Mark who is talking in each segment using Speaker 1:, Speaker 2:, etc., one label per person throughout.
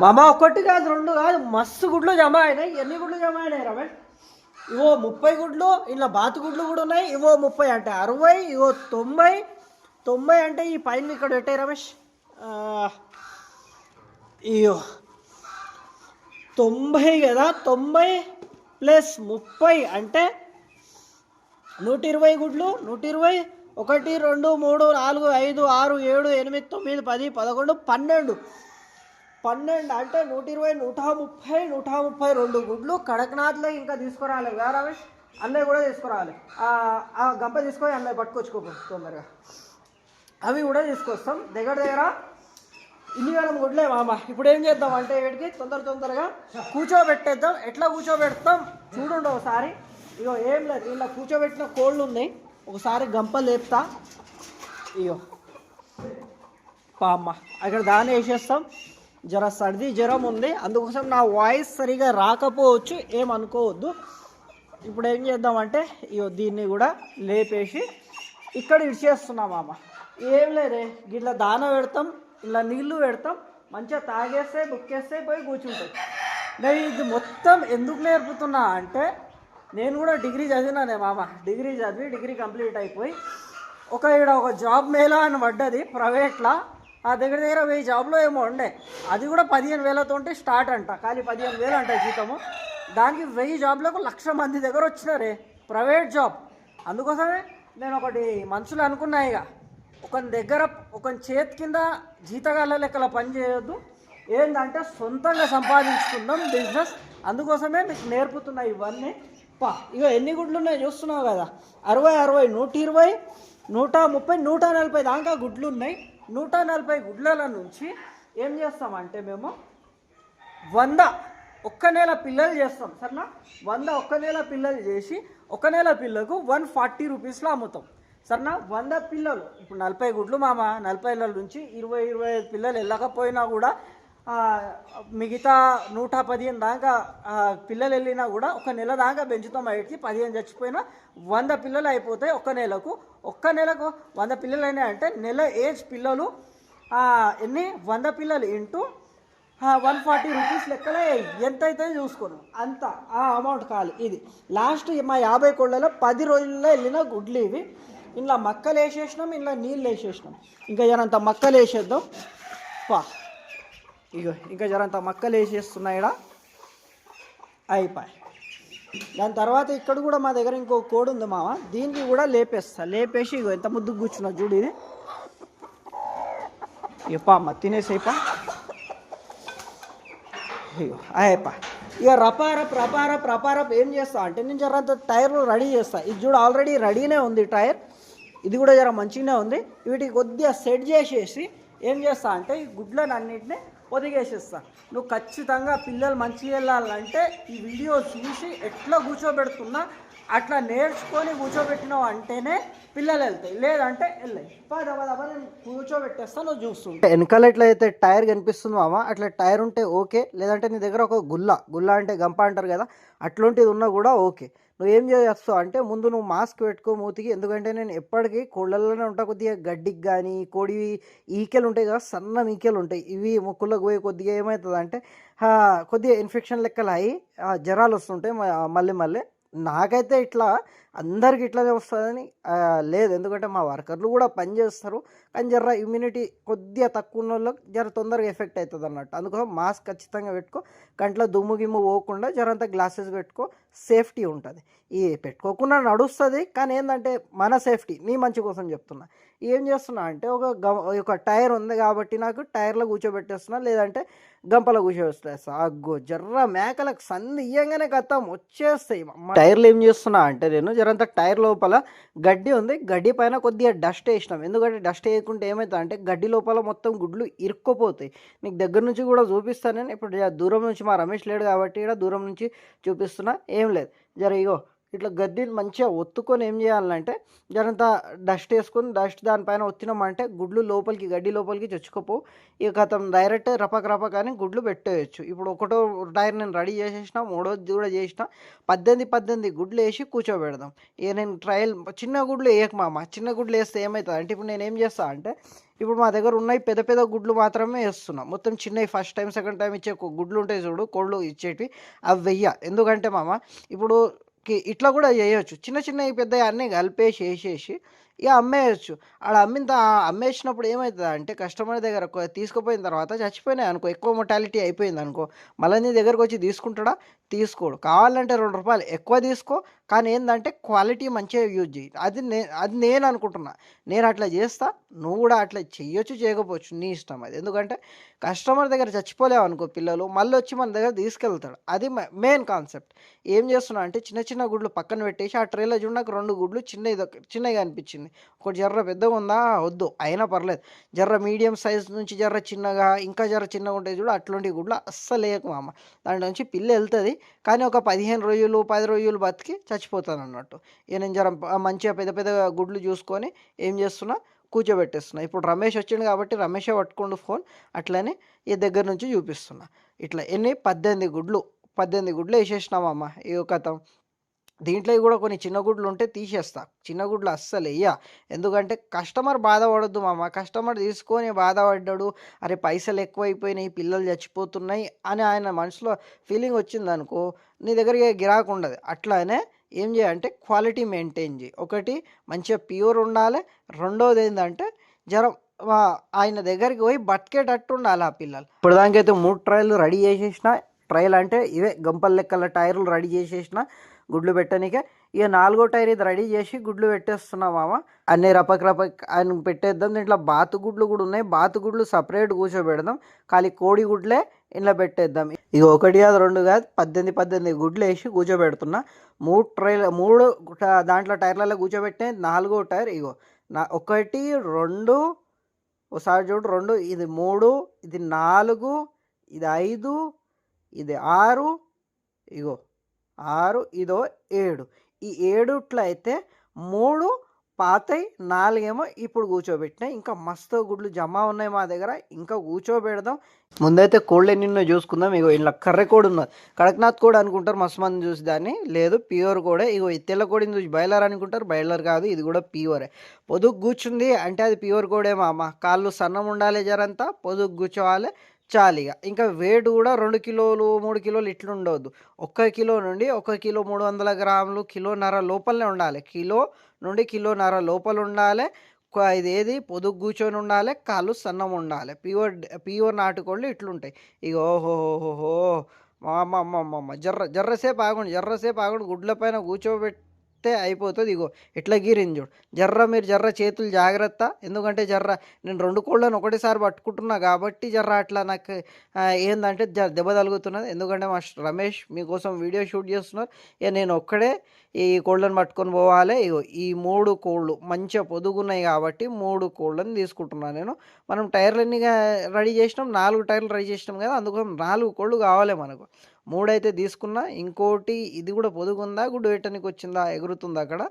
Speaker 1: మామ ఒకటి కాదు రెండు కాదు మస్తు గుడ్లు జమ అయినాయి. ఎన్ని గుడ్లు జమ అయినాయి రమేష్? ఇవో ముప్పై గుడ్లు ఇలా బాతు గుడ్లు కూడా ఉన్నాయి. ఇవో ముప్పై అంటే అరవై ఇవో తొంభై. తొంభై అంటే ఈ పైన ఇక్కడ పెట్టాయి రమేష్. ఇయో. తొంభై కదా తొంభై ప్లస్ ముప్పై అంటే నూట ఇరవై గుడ్లు నూట ఇరవై ఒకటి రెండు మూడు నాలుగు ఐదు ఆరు ఏడు ఎనిమిది తొమ్మిది పది పదకొండు పన్నెండు. పన్నెండు అంటే నూట ఇరవై నూట ముప్పై నూట ముప్పై రెండు గుడ్లు కడక్నాథ్లో ఇంకా తీసుకురావాలి కదా రమేష్? అన్నయ్య కూడా తీసుకురావాలి ఆ గంప తీసుకొని అన్నయ్య పట్టుకొచ్చుకో తొందరగా. అవి కూడా తీసుకొస్తాం. దగ్గర దగ్గర ఇన్ని వేలం గుడ్లే మామ. ఇప్పుడు ఏం చేద్దాం అంటే వీటికి తొందర తొందరగా కూర్చోబెట్టేద్దాం. ఎట్లా కూర్చోబెడతాం? చూడండి ఒకసారి. ఇగో ఏం లేదు. ఇలా కూర్చోబెట్టిన కోళ్ళు ఉన్నాయి ఒకసారి గంప లేపుతా. ఇగో. పామ్మ. అక్కడ దాన్ని వేసేస్తాం. జర సర్ది జ్వరం ఉంది. అందుకోసం నా వాయిస్ సరిగా రాకపోవచ్చు. ఏమనుకోవద్దు. ఇప్పుడు ఏం చేద్దామంటే ఇగో దీన్ని కూడా లేపేసి ఇక్కడ ఇడిచేస్తున్నాం మామ. ఏం లేదే. ఇట్లా దాన పెడతాం ఇలా నీళ్ళు పెడతాం మంచిగా తాగేస్తే బుక్కేస్తే పోయి కూర్చుంటాయి నేను ఇది మొత్తం ఎందుకు నేర్పుతున్నా అంటే నేను కూడా డిగ్రీ చదివినానే మామ. డిగ్రీ చదివి డిగ్రీ కంప్లీట్ అయిపోయి ఒక ఇక్కడ ఒక జాబ్ మేళా అని పడ్డది ప్రైవేట్లో. ఆ దగ్గర దగ్గర వెయ్యి జాబ్లో ఏమో ఉండే. అది కూడా పదిహేను వేలతో ఉంటే స్టార్ట్ అంట. ఖాళీ పదిహేను వేలు అంట జీతము. దానికి వెయ్యి జాబ్లకు లక్ష మంది దగ్గర వచ్చినారే. Private job. అందుకోసమే నేను ఒకటి మనుషులు అనుకున్నా ఇక. ఒకని దగ్గర ఒకని చేతి కింద జీతగాళ్ళ లెక్కల పని చేయొద్దు. ఏంటంటే సొంతంగా సంపాదించుకుందాం బిజినెస్. అందుకోసమే మీకు నేర్పుతున్నా ఇవన్నీ. పా ఇక ఎన్ని గుడ్లు ఉన్నాయి చూస్తున్నావు కదా. అరవై అరవై నూట ఇరవై నూట ముప్పై నూట నలభై దాకా గుడ్లు ఉన్నాయి. నూట నలభై గుడ్లల నుంచి ఏం చేస్తామంటే మేము వంద ఒక్క నెల పిల్లలు చేస్తాం సరేనా? వంద ఒక్క నెల పిల్లలు చేసి ఒక నెల పిల్లకు వన్ ఫార్టీ రూపీస్లో అమ్ముతాం సరేనా? వంద పిల్లలు ఇప్పుడు నలభై గుడ్లు మామ నలభై నెలల నుంచి ఇరవై ఇరవై ఐదు పిల్లలు వెళ్ళకపోయినా కూడా మిగతా నూట పదిహేను దాకా పిల్లలు వెళ్ళినా కూడా ఒక నెల దాకా పెంచుతాం అయితే పదిహేను చచ్చిపోయినా వంద పిల్లలు అయిపోతాయి ఒక్క నెలకు. ఒక్క నెలకు వంద పిల్లలు అయినా అంటే నెల ఏజ్ పిల్లలు ఎన్ని? వంద పిల్లలు ఇంటూ వన్ ఫార్టీ రూపీస్ లెక్కలే ఎంత అయితే చూసుకోను. అంత ఆ అమౌంట్ కావాలి ఇది. లాస్ట్ మా యాభై కోళ్ళలో పది రోజుల్లో వెళ్ళిన గుడ్లు ఇవి. ఇంట్లో మక్కలు వేసేసినాం ఇంట్లో నీళ్ళు వేసేసినాం. ఇంకా జరంత మక్కలు వేసేద్దాం. పా ఇగో ఇంకా జరంత మక్కలు వేసేస్తున్నాయి ఈడ. అయిపోయి. దాని తర్వాత ఇక్కడ కూడా మా దగ్గర ఇంకో కోడి ఉంది మామ దీనికి కూడా లేపేస్తా. లేపేసి ఇగో ఎంత ముద్దు కూర్చున్నా చూడు ఇది. ఎప్పా అమ్మ తినేసేపా. ఇగో అయిపా. ఇక రపారప్ రపారప్ రపారప్ ఏం చేస్తా? అంటే నేను జర టైర్ రెడీ చేస్తా. ఇది చూడు ఆల్రెడీ రెడీనే ఉంది టైర్. ఇది కూడా జర మంచిగానే ఉంది. వీటికి కొద్దిగా సెట్ చేసేసి ఏం చేస్తా అంటే ఈ గుడ్లను అన్నింటినీ పొదిగేసేస్తా. నువ్వు ఖచ్చితంగా పిల్లలు మంచిగా వెళ్ళాలంటే ఈ వీడియో చూసి ఎట్లా కూర్చోబెడుతున్నా అట్లా నేర్చుకొని కూర్చోబెట్టినావు అంటేనే పిల్లలు వెళ్తాయి. లేదంటే వెళ్ళాయి. పద పద నేను కూర్చోబెట్టేస్తా నువ్వు చూస్తుంటే వెనకాల ఎట్లా అయితే టైర్ కనిపిస్తుంది మామ అట్లా టైర్ ఉంటే ఓకే లేదంటే నీ దగ్గర ఒక గుల్ల గుల్ల అంటే గంప అంటారు కదా అట్లాంటిది ఉన్నా కూడా ఓకే. నువ్వు ఏం చేస్తావు? అంటే ముందు నువ్వు మాస్క్ పెట్టుకో మూతికి. ఎందుకంటే నేను ఎప్పటికీ కోళ్ళల్లోనే ఉంటా కొద్దిగా. గడ్డికి కానీ కోడి ఈకెలు ఉంటాయి కదా సన్న ఈకెలు ఉంటాయి. ఇవి ముక్కులకు పోయి కొద్దిగా ఏమవుతుంది అంటే కొద్దిగా ఇన్ఫెక్షన్ లెక్కలు అయ్యి జ్వరాలు వస్తుంటాయి మళ్ళీ మళ్ళీ. నాకైతే ఇట్లా అందరికి ఇట్లానే వస్తుందని లేదు. ఎందుకంటే మా వర్కర్లు కూడా పనిచేస్తారు కానీ జర ఇమ్యూనిటీ కొద్దిగా తక్కువ ఉన్న వాళ్ళకి జర తొందరగా ఎఫెక్ట్ అవుతుంది అన్నట్టు అందుకోసం మాస్క్ ఖచ్చితంగా పెట్టుకో. కంట్లో దుమ్ము గిమ్ము పోకుండా జరంతా గ్లాసెస్ పెట్టుకో. సేఫ్టీ ఉంటుంది. ఈ పెట్టుకోకుండా నడుస్తుంది. కానీ ఏంటంటే మన సేఫ్టీ. నీ మంచి కోసం చెప్తున్నా. ఏం చేస్తున్నా అంటే ఒక గ ఒక టైర్ ఉంది కాబట్టి నాకు టైర్లో కూర్చోబెట్టేస్తున్నా. లేదంటే గంపలో కూర్చోబెట్టేస్తా. అగ్గో జర్ర మేకలకు సంది ఇయ్యంగానే కత్తాం. వచ్చేస్తాయి. అమ్మ. టైర్లు ఏం చేస్తున్నా అంటే నేను జరంత టైర్ లోపల గడ్డి ఉంది. గడ్డి పైన కొద్దిగా డస్ట్ వేసినాం. ఎందుకంటే డస్ట్ వేయకుంటే ఏమవుతుంది అంటే గడ్డి లోపల మొత్తం గుడ్లు ఇరుక్కుపోతాయి. నీకు దగ్గర నుంచి కూడా చూపిస్తాను నేను. ఇప్పుడు దూరం నుంచి మా రమేష్ లేడు కాబట్టి ఇక్కడ దూరం నుంచి చూపిస్తున్నా. ఏం లేదు. జర ఇగో ఇట్లా గడ్డిని మంచిగా ఒత్తుకొని ఏం చేయాలంటే జరంతా డస్ట్ వేసుకొని డస్ట్ దానిపైన ఒత్తినామంటే గుడ్లు లోపలికి గడ్డి లోపలికి చొచ్చుకోపో ఇక కథం డైరెక్ట్ రపక రపక అని గుడ్లు పెట్టేయచ్చు. ఇప్పుడు ఒకటో టైర్ నేను రెడీ చేసేసిన మూడోది కూడా చేసిన పద్దెనిమిది పద్దెనిమిది గుడ్లు వేసి కూర్చోబెడదాం. ఇక నేను ట్రయల్ చిన్న గుడ్లు వేయక మామ చిన్న గుడ్లు వేస్తే ఏమవుతుంది అంటే ఇప్పుడు నేను ఏం చేస్తా అంటే ఇప్పుడు మా దగ్గర ఉన్నాయి పెద్ద పెద్ద గుడ్లు మాత్రమే వేస్తున్నాం. మొత్తం చిన్నవి ఫస్ట్ టైం సెకండ్ టైం ఇచ్చే గుడ్లు ఉంటాయి చూడు కోళ్ళు ఇచ్చేటివి అవి వెయ్య. ఎందుకంటే మామ ఇప్పుడు కి- ఇట్లా కూడా చేయొచ్చు. చిన్న చిన్నవి పెద్దవి అన్నీ కలిపేసి వేసేసి ఇక అమ్మేయచ్చు. ఆడ అమ్మిన అమ్మేసినప్పుడు ఏమవుతుంది అంటే కస్టమర్ దగ్గర తీసుకుపోయిన తర్వాత చచ్చిపోయినాయి అనుకో ఎక్కువ మొటాలిటీ అయిపోయింది అనుకో మళ్ళీ నీ దగ్గరకు వచ్చి తీసుకుంటాడా? తీసుకోడు. కావాలంటే రెండు రూపాయలు ఎక్కువ తీసుకో కానీ ఏంటంటే క్వాలిటీ మంచిగా యూజ్ చేయి అది నే అది నేను అనుకుంటున్నా. నేను అట్లా చేస్తా నువ్వు కూడా అట్లా చేయొచ్చు చేయకపోవచ్చు నీ ఇష్టం అది. ఎందుకంటే కస్టమర్ దగ్గర చచ్చిపోలేవు అనుకో పిల్లలు మళ్ళీ వచ్చి మన దగ్గర తీసుకెళ్తాడు. అది మెయిన్ కాన్సెప్ట్. ఏం చేస్తున్నా అంటే చిన్న చిన్న గుడ్లు పక్కన పెట్టేసి ఆ ట్రేలో చూడు నాకు రెండు గుడ్లు చిన్నది చిన్నగా అనిపించింది ఒకటి జర్ర పెద్దగా ఉందా? వద్దు అయినా పర్లేదు. జర్ర మీడియం సైజ్ నుంచి జర్ర చిన్నగా ఇంకా జర్ర చిన్నగా ఉంటాయి చూడు అట్లాంటి గుడ్లు అస్సలు లేకు మామ. దాంట్లో నుంచి పిల్ల వెళ్తుంది. కానీ ఒక పదిహేను రోజులు పది రోజులు బతికి చచ్చి చచ్చిపోతాను అన్నట్టు ఇక నేను జర మంచిగా పెద్ద పెద్ద గుడ్లు చూసుకొని ఏం చేస్తున్నా? కూర్చోబెట్టేస్తున్నా. ఇప్పుడు రమేష్ వచ్చిండు కాబట్టి రమేషే పట్టుకోండు ఫోన్. అట్లనే ఈ దగ్గర నుంచి చూపిస్తున్నా. ఇట్లా ఎన్ని? పద్దెనిమిది గుడ్లు. పద్దెనిమిది గుడ్లు వేసేసినామమ్మ ఈ కథ దీంట్లో కూడా కొన్ని చిన్న గుడ్లు ఉంటే తీసేస్తా. చిన్న గుడ్లు అస్సలు వెయ్య. ఎందుకంటే కస్టమర్ బాధపడద్దు మామ కస్టమర్ తీసుకొని బాధపడ్డాడు. అరే పైసలు ఎక్కువైపోయినాయి పిల్లలు చచ్చిపోతున్నాయి అని ఆయన మనసులో ఫీలింగ్ వచ్చిందనుకో నీ దగ్గరికి గిరాకు ఉండదు. అట్లానే ఏం చేయాలంటే క్వాలిటీ మెయింటైన్ చేయి. ఒకటి మంచిగా ప్యూర్ ఉండాలి. రెండోది ఏంటంటే జ్వరం ఆయన దగ్గరికి పోయి బతికేటట్టు ఉండాలి ఆ పిల్లలు. ఇప్పుడు దానికైతే మూడు ట్రయల్ రెడీ చేసేసిన ట్రయల్ అంటే ఇవే గంపల లెక్కల టైర్లు రెడీ చేసేసిన గుడ్లు పెట్టనికే. ఇక నాలుగో టైర్ ఇది రెడీ చేసి గుడ్లు పెట్టేస్తున్నాం మామ. అన్ని రపక్ రపక్ ఆయన పెట్టేద్దాం. దీంట్లో బాతు గుడ్లు కూడా ఉన్నాయి. బాతు గుడ్లు సపరేట్ కూర్చోబెడదాం. ఖాళీ కోడి గుడ్లే ఇంట్లో పెట్టేద్దాం. ఇక ఒకటి కాదు రెండు కాదు పద్దెనిమిది పద్దెనిమిది గుడ్లు వేసి కూర్చోబెడుతున్నా. మూడు ట్రైల మూడు దాంట్లో టైర్లలో కూర్చోబెట్టే నాలుగో టైర్ ఇగో. నా ఒకటి రెండు ఒకసారి చూడు రెండు ఇది మూడు ఇది నాలుగు ఇది ఐదు ఇది ఆరు ఇగో. ఆరు ఇదో ఏడు. ఈ ఏడుట్లో అయితే మూడు పాతయి నాలుగేమో ఇప్పుడు కూర్చోబెట్టినాయి ఇంకా మస్తు గుడ్లు జమ ఉన్నాయి మా దగ్గర. ఇంకా కూర్చోబెడదాం. ముందైతే కోళ్ళు ఎన్ని చూసుకుందాం. ఇగో ఇలా కర్రె కోడి ఉన్నది. కడక్నాథ్ కోడి అనుకుంటారు. మస్తు మంది చూసి దాన్ని. లేదు ప్యూర్ కోడే. ఇగో తెల్ల కోడిని చూసి బయలర్ అనుకుంటారు. బయలర్ కాదు ఇది కూడా ప్యూరే. పొదుగు కూర్చుంది అంటే అది ప్యూర్ కోడే మామ కాళ్ళు సన్నం ఉండాలి జరంతా. పొదుగు కూర్చోవాలి. చాలిగా ఇంకా వేడి కూడా రెండు కిలోలు మూడు కిలోలు ఇట్లా ఉండవద్దు ఒక్క కిలో నుండి ఒక కిలో మూడు వందల గ్రాములు కిలోన్నర లోపలనే ఉండాలి. కిలో నుండి కిలోన్నర లోపల ఉండాలి. ఇది ఏది? పొదుగు కూర్చొని ఉండాలి. కాళ్ళు సన్నం ఉండాలి. ప్యూర్ ప్యూర్ నాటుకోళ్ళు ఇట్లుంటాయి. ఇక ఓహోహోహో మా అమ్మ అమ్మ అమ్మ జర్ర జర్రసేపు ఆగండి జర్రసేపు ఆగండి. గుడ్ల పైన కూర్చోబెడితే అయిపోతుంది. ఇగో ఇట్లా గీరింది చూడు. జర్ర మీరు జర్ర చేతులు జాగ్రత్త. ఎందుకంటే జర్ర నేను రెండు కోళ్ళను ఒకటేసారి పట్టుకుంటున్నా కాబట్టి జర్ర అట్లా నాకు ఏంటంటే ఏందంటే జర దెబ్బ తగులుతున్నది. ఎందుకంటే మా రమేష్ మీకోసం వీడియో షూట్ చేస్తున్నారు. ఇక నేను ఒక్కడే ఈ కోళ్ళను పట్టుకొని పోవాలి. ఇగో ఈ మూడు కోళ్ళు మంచిగా పొదుగున్నాయి కాబట్టి మూడు కోళ్ళని తీసుకుంటున్నాను నేను. మనం టైర్లన్నీ రెడీ చేసినాం. నాలుగు టైర్లు రెడీ చేసినాం కదా. అందుకోసం నాలుగు కోళ్ళు కావాలి మనకు. మూడైతే తీసుకున్నా ఇంకోటి ఇది కూడా పొదుగుందా గుడ్డు పెట్టడానికి వచ్చిందా ఎగురుతుందా అక్కడ?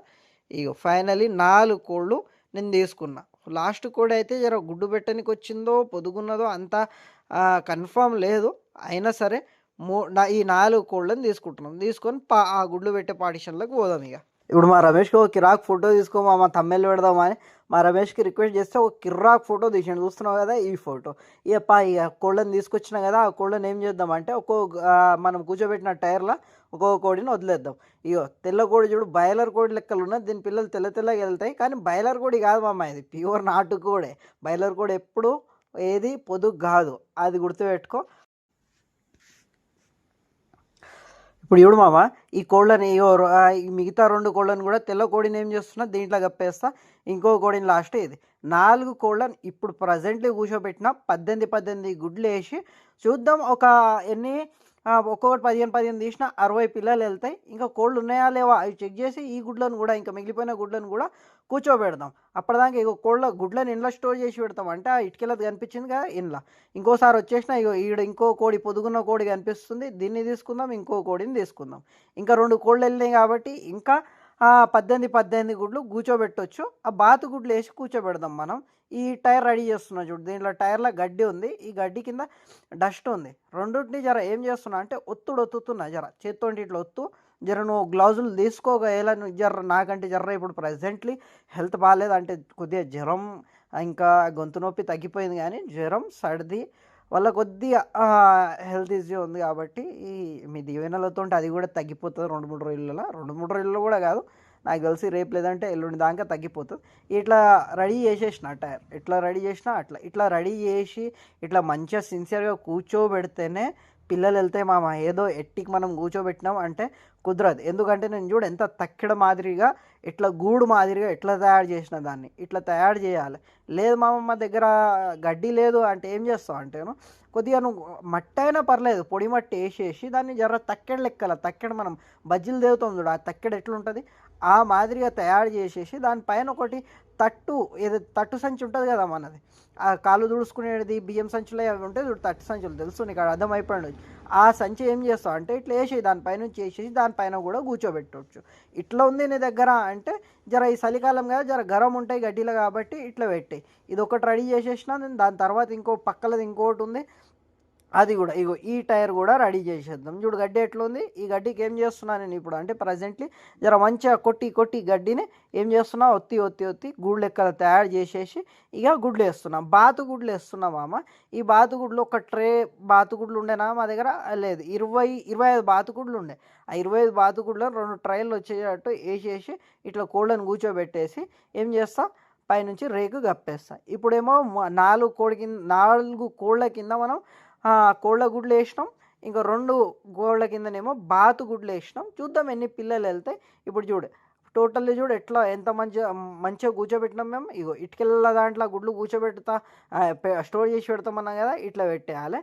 Speaker 1: ఇగో ఫైనలీ నాలుగు కోళ్ళు నేను తీసుకున్నా. లాస్ట్ కోడి అయితే జర గుడ్డు పెట్టడానికి వచ్చిందో పొదుగున్నదో అంత కన్ఫామ్ లేదు. అయినా సరే మూ ఈ నాలుగు కోళ్ళని తీసుకుంటున్నాం తీసుకొని పా ఆ గుడ్లు పెట్టే పార్టిషన్లకు పోదాం ఇక ఇప్పుడు మా రమేష్కి ఒక కిరాక్ ఫోటో తీసుకో మా మా తమ్మెళ్ళు పెడదామని మా రమేష్కి రిక్వెస్ట్ చేస్తే ఒక కిర్రాక్ ఫోటో తీసాను చూస్తున్నావు కదా ఈ ఫోటో. ఇక పా ఇక కోళ్ళని తీసుకొచ్చినా కదా ఆ కోళ్ళని ఏం చేద్దామంటే ఒక్కో మనం కూర్చోబెట్టిన టైర్లో ఒక్కొక్క కోడిని వదిలేద్దాం. ఇగో తెల్ల కోడి చూడు బయలర్ కోడి లెక్కలు ఉన్నది దీని పిల్లలు తెల్ల తెల్లగా వెళ్తాయి. కానీ బయలర్ కోడి కాదు మా ఇది. ప్యూర్ నాటు కోడే. బయలర్ కోడి ఎప్పుడు ఏది పొదుగు కాదు. అది గుర్తుపెట్టుకో. ఇప్పుడు చూడు మామ ఈ కోళ్ళని మిగతా రెండు కోళ్ళని కూడా తెల్ల కోడిని ఏం చేస్తున్నా దీంట్లో కప్పేస్తా. ఇంకో కోడిని లాస్ట్ ఇది నాలుగు కోళ్ళని ఇప్పుడు ప్రజెంట్లీ కూర్చోబెట్టిన పద్దెనిమిది పద్దెనిమిది గుడ్లు వేసి చూద్దాం ఒక ఎన్ని ఒక్కొక్కటి పదిహేను పదిహేను తీసిన అరవై పిల్లలు వెళ్తాయి. ఇంకా కోళ్ళు ఉన్నాయా లేవా? అవి చెక్ చేసి ఈ గుడ్లను కూడా ఇంకా మిగిలిపోయిన గుడ్లను కూడా కూర్చోబెడదాం. అప్పటిదాకా ఇగో కోళ్ళ గుడ్లను ఇంట్లో స్టోర్ చేసి పెడతాం. అంటే ఆ ఇటుకెళ్ళది కనిపించింది కదా ఇంట్లో ఇంకోసారి వచ్చేసిన ఇగో ఈడ ఇంకో కోడి పొదుగున్న కోడి కనిపిస్తుంది. దీన్ని తీసుకుందాం ఇంకో కోడిని తీసుకుందాం. ఇంకా రెండు కోళ్ళు వెళ్ళినాయి కాబట్టి ఇంకా పద్దెనిమిది పద్దెనిమిది గుడ్లు కూర్చోబెట్టొచ్చు. ఆ బాతు గుడ్లు వేసి కూర్చోబెడదాం మనం. ఈ టైర్ రెడీ చేస్తున్నా చూడు. దీంట్లో టైర్లో గడ్డి ఉంది. ఈ గడ్డి కింద డస్ట్ ఉంది. రెండింటిని జర ఏం చేస్తున్నా అంటే ఒత్తుడు ఒత్తుతున్నా జర. చేత్తోంటి ఇట్లా ఒత్తు. జర నువ్వు గ్లౌజులు తీసుకోగల నువ్వు జర నాకంటే జర్ర ఇప్పుడు ప్రజెంట్లీ హెల్త్ బాగాలేదు అంటే కొద్దిగా జ్వరం ఇంకా గొంతు నొప్పి తగ్గిపోయింది కానీ జ్వరం సర్ది వల్ల కొద్దిగా హెల్త్ ఇష్యూ ఉంది కాబట్టి ఈ మీ దీవెనలతో అది కూడా తగ్గిపోతుంది. రెండు మూడు రోజులలో. రెండు మూడు రోజుల్లో కూడా కాదు. నాకు తెలిసి రేపు లేదంటే ఎల్లుండి దాకా తగ్గిపోతుంది. ఇట్లా రెడీ చేసేసిన టైర్ ఇట్లా రెడీ చేసినా అట్లా ఇట్లా రెడీ చేసి ఇట్లా మంచిగా సిన్సియర్గా కూర్చోబెడితేనే పిల్లలు వెళ్తే మా ఏదో ఎట్టికి మనం కూర్చోబెట్టినాం అంటే కుదరదు. ఎందుకంటే నేను చూడు ఎంత తక్కిడ మాదిరిగా ఇట్లా గూడు మాదిరిగా ఎట్లా తయారు చేసిన దాన్ని ఇట్లా తయారు చేయాలి. లేదు మా మా దగ్గర గడ్డి లేదు అంటే ఏం చేస్తావు అంటేను కొద్దిగా నువ్వు మట్టి అయినా పర్లేదు పొడి మట్టి వేసేసి దాన్ని జర తక్కెడ లెక్కల తక్కెడ మనం బజ్జీలు దేవుతాం చూడు ఆ తక్కెడ ఎట్లుంటుంది? ఆ ఆ మాదిరిగా తయారు చేసేసి దానిపైన ఒకటి తట్టు ఏదో తట్టు సంచి ఉంటుంది కదా మనది. ఆ కాలు దుడుచుకునేది బియ్యం సంచులే అవి ఉంటే తట్టు సంచులు తెలుసు నీకు అర్థమైపోయింది. ఆ సంచి ఏం చేస్తావు అంటే ఇట్లా వేసి దానిపైన చేసేసి దానిపైన కూడా కూర్చోబెట్టవచ్చు ఇట్లా ఉంది నీ దగ్గర అంటే జర ఈ చలికాలం కదా జర గరం ఉంటాయి గడ్డీలు కాబట్టి ఇట్లా పెట్టాయి. ఇది ఒకటి రెడీ చేసేసిన నేను దాని తర్వాత ఇంకో పక్కలది ఇంకోటి ఉంది. అది కూడా ఇగో ఈ టైర్ కూడా రెడీ చేసేద్దాం. చూడు గడ్డి ఎట్లా ఉంది ఈ గడ్డికి ఏం చేస్తున్నా నేను ఇప్పుడు? అంటే ప్రజెంట్లీ జర మంచిగా కొట్టి కొట్టి గడ్డిని ఏం చేస్తున్నా ఒత్తి ఒత్తి ఒత్తి గుడ్లు లెక్కలు తయారు చేసేసి ఇక గుడ్లు వేస్తున్నాం. బాతు గుడ్లు వేస్తున్నాం మామ. ఈ బాతుగుడ్లు ఒక ట్రే బాతుగుడ్లు ఉండేనా మా దగ్గర? లేదు. ఇరవై ఇరవై ఐదు బాతుగుడ్లు ఉండే. ఆ ఇరవై ఐదు బాతుగుడ్లు రెండు ట్రైలు వచ్చేటట్టు వేసేసి ఇట్లా కోళ్ళను కూర్చోబెట్టేసి ఏం చేస్తా? పైనుంచి రేకు కప్పేస్తా. ఇప్పుడేమో నాలుగు కోడి కింద నాలుగు కోళ్ళ కింద మనం కోళ్ళ గుడ్లు వేసినాం. ఇంకా రెండు గోళ్ళ కిందనేమో బాతు గుడ్లు వేసినాం. చూద్దాం ఎన్ని పిల్లలు వెళ్తాయి. ఇప్పుడు చూడు టోటల్లీ చూడు ఎట్లా ఎంత మంచిగా మంచిగా కూర్చోబెట్టినాం మేము. ఇగో ఇటుకెళ్ళ దాంట్లో గుడ్లు కూర్చోబెడతా స్టోర్ చేసి పెడతామన్నాం కదా ఇట్లా పెట్టేయాలి.